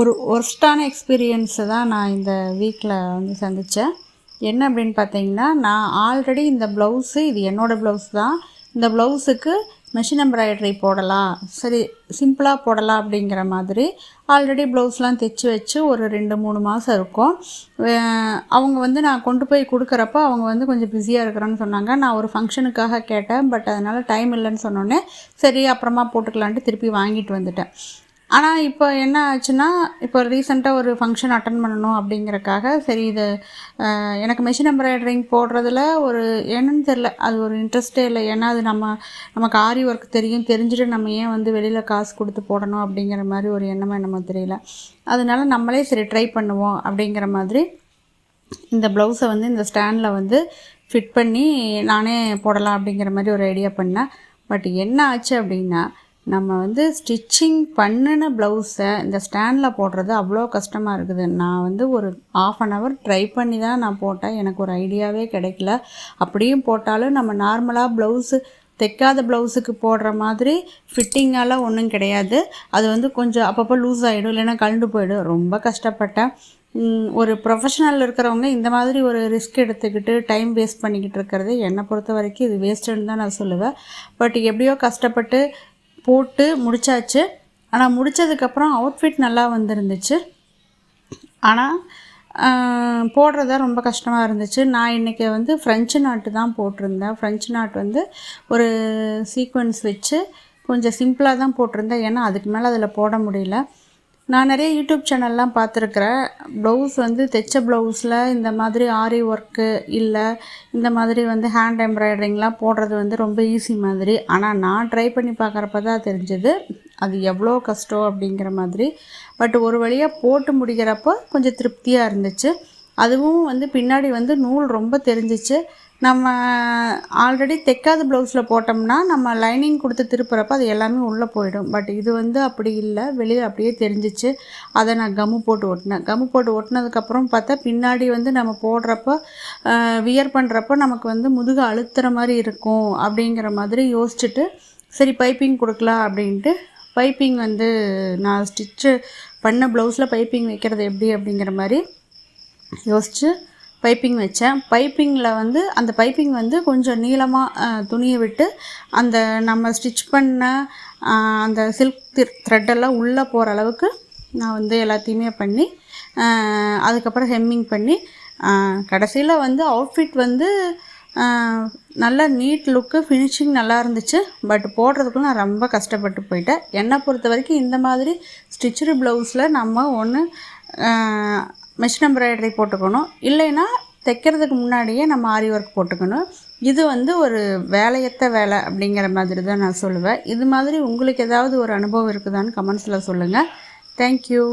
ஒரு ஒர்ஸ்டான எக்ஸ்பீரியன்ஸை தான் நான் இந்த வீக்கில் வந்து சந்தித்தேன் என்ன அப்படின்னு பார்த்தீங்கன்னா நான் ஆல்ரெடி இந்த ப்ளவுஸு இது என்னோடய ப்ளவுஸ் தான். இந்த ப்ளவுஸுக்கு மிஷின் எம்ப்ராய்டரி போடலாம். சரி சிம்பிளாக போடலாம் அப்படிங்கிற மாதிரி ஆல்ரெடி ப்ளவுஸ்லாம் தைச்சி வச்சு ஒரு ரெண்டு மூணு மாதம் இருக்கும். அவங்க வந்து நான் கொண்டு போய் கொடுக்குறப்போ அவங்க வந்து கொஞ்சம் பிஸியாக இருக்கிறேன்னு சொன்னாங்க. நான் ஒரு ஃபங்க்ஷனுக்காக கேட்டேன் பட் அதனால் டைம் இல்லைன்னு சொன்னோன்னே சரி அப்புறமா போட்டுக்கலான்ட்டு திருப்பி வாங்கிட்டு வந்துட்டேன். ஆனால் இப்போ என்ன ஆச்சுன்னா இப்போ ரீசெண்டாக ஒரு ஃபங்க்ஷன் அட்டன் பண்ணணும் அப்படிங்கிறக்காக சரி இது எனக்கு மெஷின் எம்ப்ராய்டரிங் போடுறதுல ஒரு என்னன்னு தெரில அது ஒரு இன்ட்ரெஸ்டே இல்லை. ஏன்னா அது நம்ம நமக்கு ஆரி ஒர்க் தெரியும். தெரிஞ்சுட்டு நம்ம ஏன் வந்து வெளியில் காசு கொடுத்து போடணும் அப்படிங்கிற மாதிரி ஒரு எண்ணமே நம்ம தெரியல. அதனால நம்மளே சரி ட்ரை பண்ணுவோம் அப்படிங்கிற மாதிரி இந்த ப்ளவுஸை வந்து இந்த ஸ்டாண்டில் வந்து ஃபிட் பண்ணி நானே போடலாம் அப்படிங்கிற மாதிரி ஒரு ஐடியா பண்ணேன். பட் என்ன ஆச்சு அப்படின்னா நம்ம வந்து ஸ்டிச்சிங் பண்ணின ப்ளவுஸை இந்த ஸ்டாண்டில் போடுறது அவ்வளோ கஷ்டமாக இருக்குது. நான் வந்து ஒரு ஆஃப் அன் ஹவர் ட்ரை பண்ணி தான் நான் போட்டேன். எனக்கு ஒரு ஐடியாவே கிடைக்கல. அப்படியும் போட்டாலும் நம்ம நார்மலாக ப்ளவுஸு தைக்காத ப்ளவுஸுக்கு போடுற மாதிரி ஃபிட்டிங்கால் ஒன்றும் கிடையாது. அது வந்து கொஞ்சம் அப்பப்போ லூஸ் ஆகிடும் இல்லைன்னா கழண்டு போயிடும். ரொம்ப கஷ்டப்பட்டேன். ஒரு ப்ரொஃபஷனல் இருக்கிறவங்க இந்த மாதிரி ஒரு ரிஸ்க் எடுத்துக்கிட்டு டைம் வேஸ்ட் பண்ணிக்கிட்டு இருக்கிறது என்னை பொறுத்த வரைக்கும் இது வேஸ்ட்டுன்னு தான் நான் சொல்லுவேன். பட் எப்படியோ கஷ்டப்பட்டு போட்டு முடிச்சாச்சு. ஆனால் முடித்ததுக்கப்புறம் அவுட்ஃபிட் நல்லா வந்துருந்துச்சு. ஆனால் போடுறதா ரொம்ப கஷ்டமாக இருந்துச்சு. நான் இன்றைக்கி வந்து ஃப்ரெஞ்சு நாட்டு தான் போட்டிருந்தேன். ஃப்ரெஞ்சு நாட் வந்து ஒரு சீக்வன்ஸ் வச்சு கொஞ்சம் சிம்பிளாக தான் போட்டிருந்தேன். ஏன்னா அதுக்கு மேலே அதில் போட முடியல. நான் நிறைய யூடியூப் சேனல்லாம் பார்த்துருக்குறேன். ப்ளவுஸ் வந்து தைச்ச ப்ளவுஸில் இந்த மாதிரி ஆரி ஒர்க்கு இல்லை இந்த மாதிரி வந்து ஹேண்ட் எம்ப்ராய்டரிங்லாம் போடுறது வந்து ரொம்ப ஈஸி மாதிரி. ஆனால் நான் ட்ரை பண்ணி பார்க்குறப்ப தான் தெரிஞ்சது அது எவ்வளோ கஷ்டம் அப்படிங்கிற மாதிரி. பட் ஒரு வழியாக போட்டு முடிக்கிறப்போ கொஞ்சம் திருப்தியாக இருந்துச்சு. அதுவும் வந்து பின்னாடி வந்து நூல் ரொம்ப தெரிஞ்சிச்சு. நம்ம ஆல்ரெடி தைக்காத ப்ளவுஸில் போட்டோம்னா நம்ம லைனிங் கொடுத்து திருப்புறப்ப அது எல்லாமே உள்ளே போயிடும். பட் இது வந்து அப்படி இல்லை. வெளியில் அப்படியே தெரிஞ்சிச்சு. அதை நான் கம்மு போட்டு ஒட்டினேன். கம்மு போட்டு ஒட்டினதுக்கப்புறம் பார்த்தா பின்னாடி வந்து நம்ம போடுறப்போ வியர் பண்ணுறப்போ நமக்கு வந்து முதுகு அழுத்துற மாதிரி இருக்கும் அப்படிங்கிற மாதிரி யோசிச்சுட்டு சரி பைப்பிங் கொடுக்கலாம் அப்படின்ட்டு பைப்பிங் வந்து நான் ஸ்டிச்சு பண்ண ப்ளவுஸில் பைப்பிங் வைக்கிறது எப்படி அப்படிங்கிற மாதிரி யோசித்து பைப்பிங் வச்சேன். பைப்பிங்கில் வந்து அந்த பைப்பிங் வந்து கொஞ்சம் நீளமாக துணியை விட்டு அந்த நம்ம ஸ்டிச் பண்ண அந்த சில்க் த்ரெட்டெல்லாம் உள்ளே போகிற அளவுக்கு நான் வந்து எல்லாத்தையுமே பண்ணி அதுக்கப்புறம் ஹெம்மிங் பண்ணி கடைசியில் வந்து அவுட்ஃபிட் வந்து நல்ல நீட் லுக்கு ஃபினிஷிங் நல்லா இருந்துச்சு. பட் போடுறதுக்குள்ள நான் ரொம்ப கஷ்டப்பட்டு போயிட்டேன். என்னை பொறுத்த வரைக்கும் இந்த மாதிரி ஸ்டிச்சடு ப்ளவுஸில் நம்ம ஒன்று மிஷின் எம்ப்ராய்டரி போட்டுக்கணும். இல்லைன்னா தைக்கிறதுக்கு முன்னாடியே நம்ம ஆரி ஒர்க் போட்டுக்கணும். இது வந்து ஒரு வேலையத்த வேலை அப்படிங்கிற மாதிரி தான் நான் சொல்லுவேன். இது மாதிரி உங்களுக்கு ஏதாவது ஒரு அனுபவம் இருக்குதான்னு கமெண்ட்ஸில் சொல்லுங்கள் தேங்க்யூ